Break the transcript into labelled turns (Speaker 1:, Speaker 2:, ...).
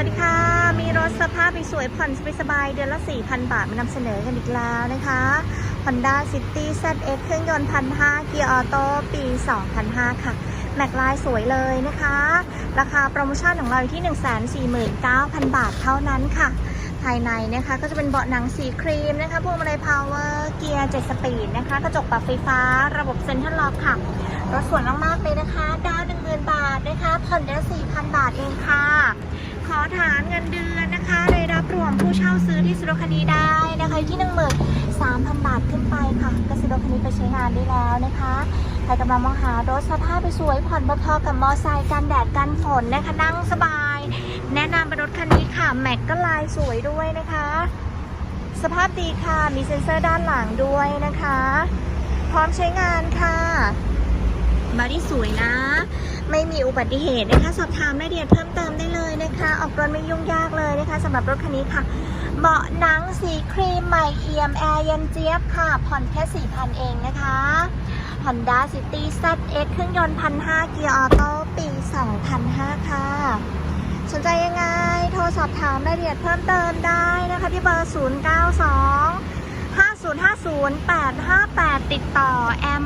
Speaker 1: วัสดีค่ะ มีรถสภาพสวยผ่อนสบายเดือนละ 4,000 บาทมานำเสนอกันอีกแล้วนะคะ Honda City ZX เครื่องยนต์1,500เกียร์ออโต้ปี 2005 ค่ะ แม็กลายสวยเลยนะคะ ราคาโปรโมชั่นของเราอยู่ที่ 149,000 บาทเท่านั้นค่ะ ภายในนะคะก็จะเป็นเบาะหนังสีครีมนะคะพวงมาลัยพาวเวอร์เกียร์ 7 สปีดนะคะ กระจกปรับไฟฟ้า ระบบเซ็นทรัลล็อกค่ะ รถสวยมากๆเลยนะคะ ดาว1 0,000 บาทนะคะ ผ่อนเดือนละ4,000 บาทเองค่ะ ซื้อที่ซื้อรคันนี้ได้นะคะอยู่ที่13,000บาทขึ้นไปค่ะก็ซื้อรถคันนี้ไปใช้งานได้แล้วนะคะใครกำลังมองหารถสภาพไปสวยผ่อนพอๆกับมอไซค์กันแดดกันฝนนะคะนั่งสบาย แนะนำเป็นรถคันนี้ค่ะแม็กก็ลายสวยด้วยนะคะ สภาพดีค่ะมีเซ็นเซอร์ด้านหลังด้วยนะคะ พร้อมใช้งานค่ะบอดี้สวยนะ ไม่มีอุบัติเหตุนะคะ สอบถามรายละเอียดเพิ่มเติมได้เลยนะคะ ออกรถไม่ยุ่งยากเลยนะคะสำหรับรถคันนี้ค่ะ เบาะหนังสีครีมใหม่เอี่ยมแอร์เย็นเจี๊ยบค่ะ ผ่อนแค่4,000เองนะคะ Honda City ZX เครื่องยนต์1,500เกียร์ออโต้ปี2005ค่ะ สนใจยังไง โทรสอบถามรายละเอียดเพิ่มเติมได้นะคะที่เบอร์ 092 5050 858 ติดต่อแอม